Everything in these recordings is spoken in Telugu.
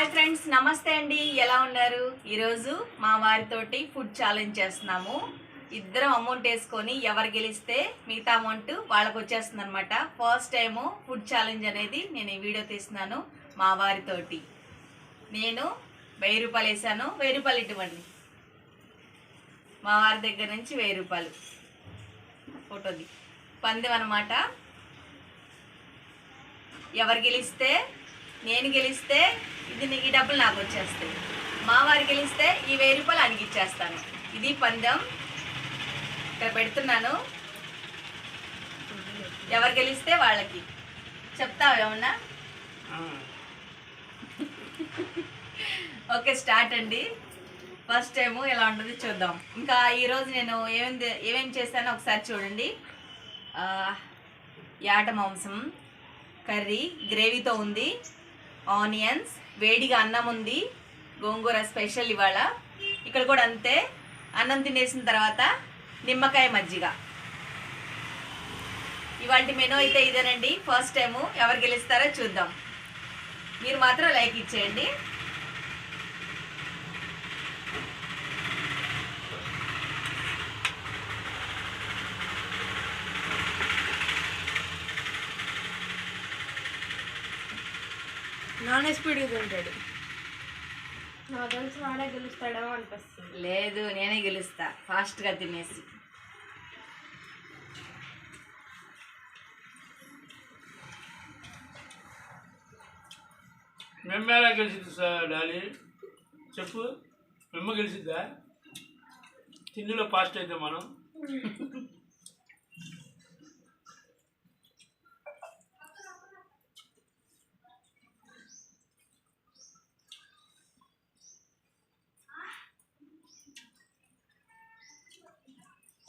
హాయ్ ఫ్రెండ్స్ నమస్తే అండి. ఎలా ఉన్నారు? ఈరోజు మా వారితోటి ఫుడ్ ఛాలెంజ్ చేస్తున్నాము. ఇద్దరం అమౌంట్ వేసుకొని ఎవరు గెలిస్తే మిగతా అమౌంట్ వాళ్ళకు వచ్చేస్తుంది అనమాట ఫస్ట్ టైము ఫుడ్ ఛాలెంజ్ అనేది నేను ఈ వీడియో తీస్తున్నాను మా వారితోటి. నేను వెయ్యి రూపాయలు వేసాను వెయ్యి రూపాయలు ఇటువంటి మా వారి దగ్గర నుంచి వెయ్యి రూపాయలు. ఫోటోది. పందెం అనమాట ఎవరు గెలిస్తే నేను గెలిస్తే ఇది ఈ డబ్బులు నాకు వచ్చేస్తాయి. మా వారు గెలిస్తే ఈ వెయ్యి రూపాయలు ఆయనకి ఇచ్చేస్తాను. ఇది పందెం. ఇక్కడ పెడుతున్నాను. ఎవరు గెలిస్తే వాళ్ళకి. చెప్తావా ఏమన్నా? ఓకే స్టార్ట్ అండి. ఫస్ట్ టైము ఎలా ఉంటుంది చూద్దాం. ఇంకా ఈరోజు నేను ఏమేమి ఏమేమి చేశానో ఒకసారి చూడండి. యాట మాంసం కర్రీ గ్రేవీతో ఉంది. ఆనియన్స్ వేడిగా అన్నం ఉంది గోంగూర స్పెషల్ ఇవాళ. ఇక్కడ కూడా అంతే అన్నం తినేసిన తర్వాత నిమ్మకాయ మజ్జిగ. ఇవాళ మెనూ అయితే ఇదేనండి ఫస్ట్ టైము. ఎవరు గెలుస్తారో చూద్దాం. మీరు మాత్రం లైక్ ఇచ్చేయండి. నాన్ స్పీడ్ తింటాడు. నాకు తెలిసి వాడే గెలుస్తాడేమో అనిపిస్తుంది. లేదు నేనే గెలుస్తా. ఫాస్ట్గా తినేసి. మేము ఎలా గెలిచింది సార్ డాలి చెప్పు. మేము గెలిచిద్దా? తిండిలో ఫాస్ట్ అయితే మనం.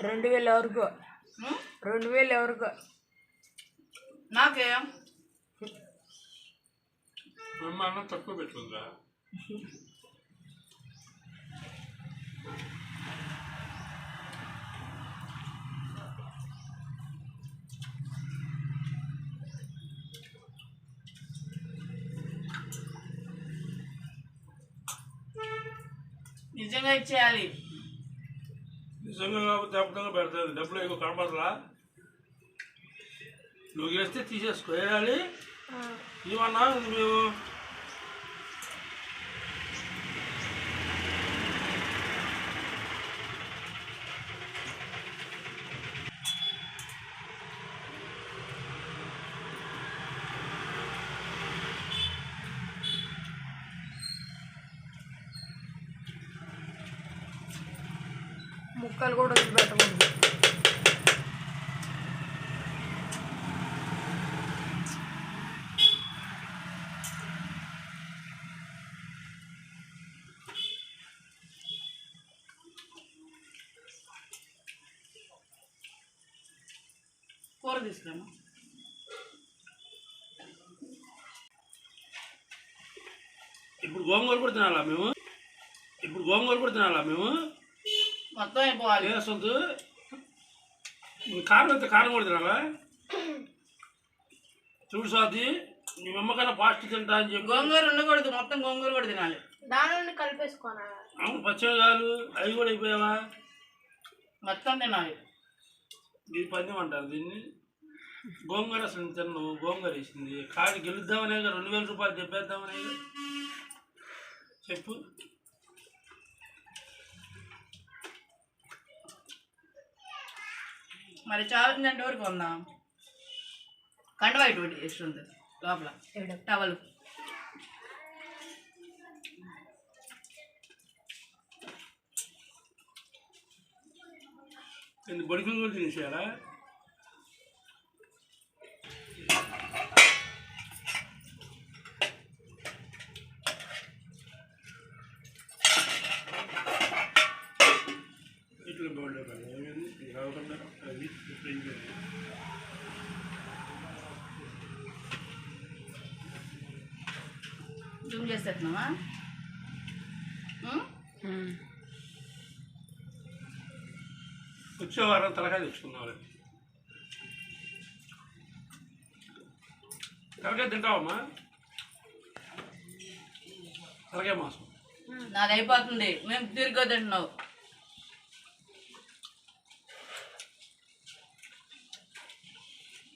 రెండు వేలు ఎవరికో? రెండు వేలు ఎవరికో? నాకేం. అన్నం తక్కువ పెట్టుకుందా నిజంగా ఇచ్చేయాలి. నిజంగా కాకపోతే అబద్ధంగా పెడతాను డబ్బులు ఎక్కువ కనపడలా నువ్వు గెలిస్తే తీసేసుకో. వేయాలి ఏమన్నా? మేము ముక్కలు కూడా వదిలిపెట్టకూడదు కూర తీసుకురాము ఇప్పుడు గోంగూర కూడా తినాలా మేము? ఇప్పుడు గోంగూర కూడా తినాలా మేము? మొత్తం అయిపోవాలి. సొంత కారం అయితే కారం కూడా తినాలా? చూడు సాది నీ అమ్మకన్నా ఫాస్ట్ తింటా అని చెప్పి. గోంగూర ఉండకూడదు మొత్తం గోంగూర కూడా తినాలి. దాని నుండి కలిపేసుకోనా? అవును పచ్చిమిరకాయలు అవి కూడా అయిపోయావా? మొత్తం తినాలి. ఇది పందెం అంటారు దీన్ని. గోంగూర అసలు నేను తిన్నాను గోంగూర వేసింది. కాదు గెలుద్దామనే రెండు వేల రూపాయలు చెప్పేద్దామనే చెప్పు. మరి చాలా అంటే వరకు ఉందాం కండవా ఇటువంటి ఇస్తుంది లోపల టవల్ నేను బొడికలు కూడా తినేసేయాలా జూమ్ చేసేస్తున్నావా? వచ్చే వారం తలకాయ తెచ్చుకున్నాం తలకాయ తింటావమ్మా? తలకాయ మాసం. నాది అయిపోతుంది. మేము తిరిగి తింటున్నావు.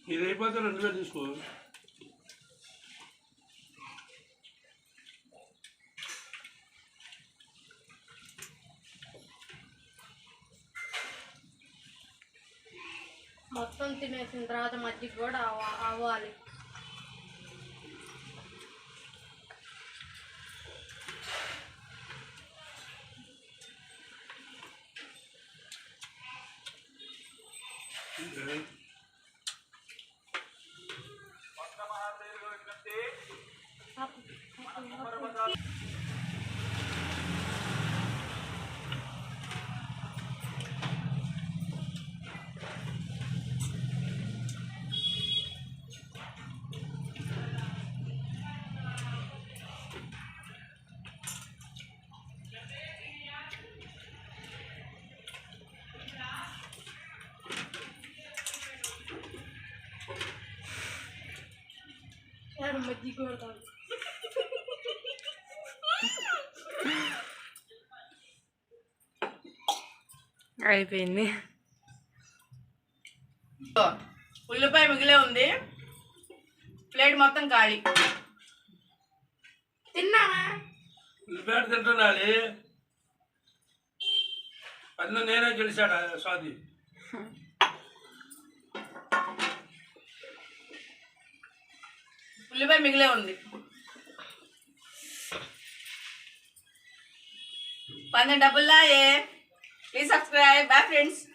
ఇది అయిపోతే రెండు వేలు తీసుకో. మొత్తం తినేసిన తర్వాత మజ్జిగ కూడా అవ- అవ్వాలి. సార్ మజ్జిగ కూడా తాగు. అయిపోయింది. ఉల్లిపాయ మిగిలే ఉంది. ప్లేట్ మొత్తం ఖాళీ. తిన్నానా ఉల్లిపాయ తింటున్నాలి పన్ను నేనే గెలిచాడు స్వాతి? ఉల్లిపాయ మిగిలే ఉంది. పన్నెండు డబ్బుల్లా ఏ? Please subscribe. Bye friends.